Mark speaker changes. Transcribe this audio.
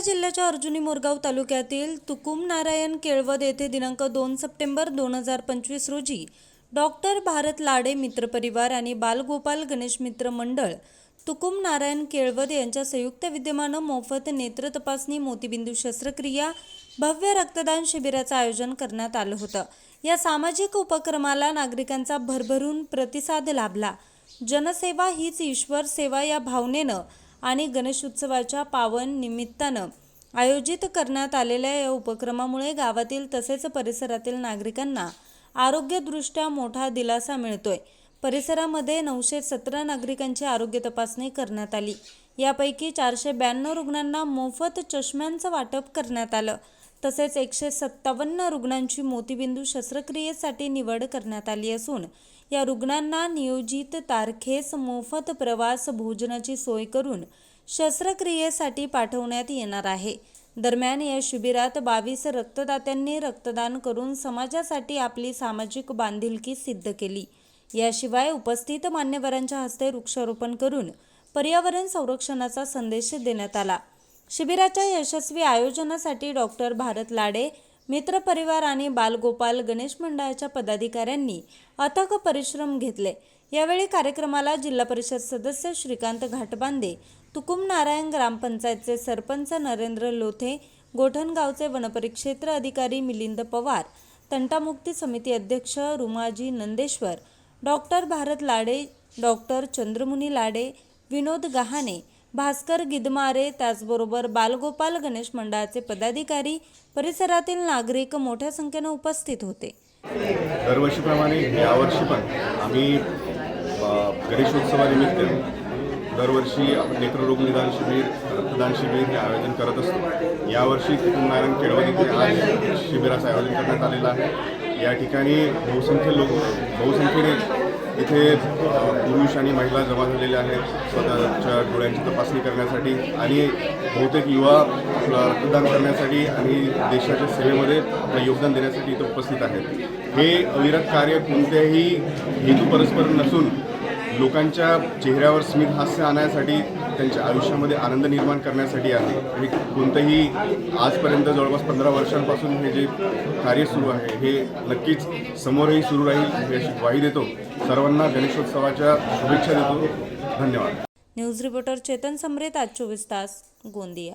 Speaker 1: जिल्ह्याच्या अर्जुनी मोरगाव तालुक्यातील तुकुम नारायण केळवद येथे दिनांक दोन सप्टेंबर दोन हजार पंचवीस रोजी डॉक्टर भारत लाडे मित्रपरिवार आणि बालगोपाल गणेश मित्र मंडळ तुकुम नारायण केळवद यांच्या संयुक्त विद्यमानं मोफत नेत्र तपासणी मोतीबिंदू शस्त्रक्रिया भव्य रक्तदान शिबिराचं आयोजन करण्यात आलं होतं. या सामाजिक उपक्रमाला नागरिकांचा भरभरून प्रतिसाद लाभला. जनसेवा हीच ईश्वर सेवा या भावनेनं आणि गणेशोत्सवाच्या पावन निमित्तानं आयोजित करण्यात आलेल्या या उपक्रमामुळे गावातील तसेच परिसरातील नागरिकांना आरोग्यदृष्ट्या मोठा दिलासा मिळतोय. परिसरामध्ये नऊशे सतरा नागरिकांची आरोग्य तपासणी करण्यात आली. यापैकी चारशे ब्याण्णव रुग्णांना मोफत चष्म्यांचं वाटप करण्यात आलं. तसेच एकशे सत्तावन्न रुग्णांची मोतीबिंदू शस्त्रक्रियेसाठी निवड करण्यात आली असून या रुग्णांना नियोजित तारखेस मोफत प्रवास भोजनाची सोय करून शस्त्रक्रियेसाठी पाठवण्यात येणार आहे. दरम्यान या शिबिरात बावीस रक्तदात्यांनी रक्तदान करून समाजासाठी आपली सामाजिक बांधिलकी सिद्ध केली. याशिवाय उपस्थित मान्यवरांच्या हस्ते वृक्षारोपण करून पर्यावरण संरक्षणाचा संदेश देण्यात आला. शिबिराच्या यशस्वी आयोजनासाठी डॉक्टर भारत लाडे मित्र परिवार आणि बालगोपाल गणेश मंडळाच्या पदाधिकाऱ्यांनी अथक परिश्रम घेतले. यावेळी कार्यक्रमाला जिल्हा परिषद सदस्य श्रीकांत घाटबांदे तुकुम नारायण ग्रामपंचायतचे सरपंच नरेंद्र लोथे गोठणगावचे वनपरिक्षेत्र अधिकारी मिलिंद पवार तंटामुक्ती समिती अध्यक्ष रुमाजी नंदेश्वर डॉक्टर भारत लाडे डॉक्टर चंद्रमुनी लाडे विनोद गहाणे भास्कर गिदमारे त्याचबरोबर बालगोपाल गणेश मंडळाचे पदाधिकारी परिसरातील नागरिक मोठ्या संख्येनं उपस्थित होते.
Speaker 2: दरवर्षीप्रमाणे यावर्षी पण आम्ही गणेशोत्सवानिमित्त दरवर्षी नेत्ररोग निदान शिबिर रक्तदान शिबिर हे आयोजन करत असतो. यावर्षी नारायण केळवद आज शिबिराचं आयोजन करण्यात आलेलं आहे. या ठिकाणी बहुसंख्य लोक बहुसंख्येने इथे पुरुष आणि महिला जमा झालेल्या आहेत. स्वतःच्या डोळ्यांची तपासणी करण्यासाठी आणि बहुतेक युवा रक्तदान करण्यासाठी आणि देशाच्या सेवेमध्ये योगदान देण्यासाठी इथं उपस्थित आहेत. हे अविरत कार्य कोणत्याही हेतू परस्पर नसून लोकांच्या चेहऱ्यावर स्मित हास्य आणण्यासाठी त्यांच्या आयुष्यामध्ये आनंद निर्माण करण्यासाठी आहे. आणि कोणतंही आजपर्यंत जवळपास पंधरा वर्षांपासून हे जे कार्य सुरू आहे हे नक्कीच समोरही सुरू राहील. अशी ग्वाही देतो. सर्वांना गणेशोत्सवाच्या शुभेच्छा देतो. धन्यवाद.
Speaker 1: न्यूज रिपोर्टर चेतन समरेत आज चोवीस तास गोंदिया.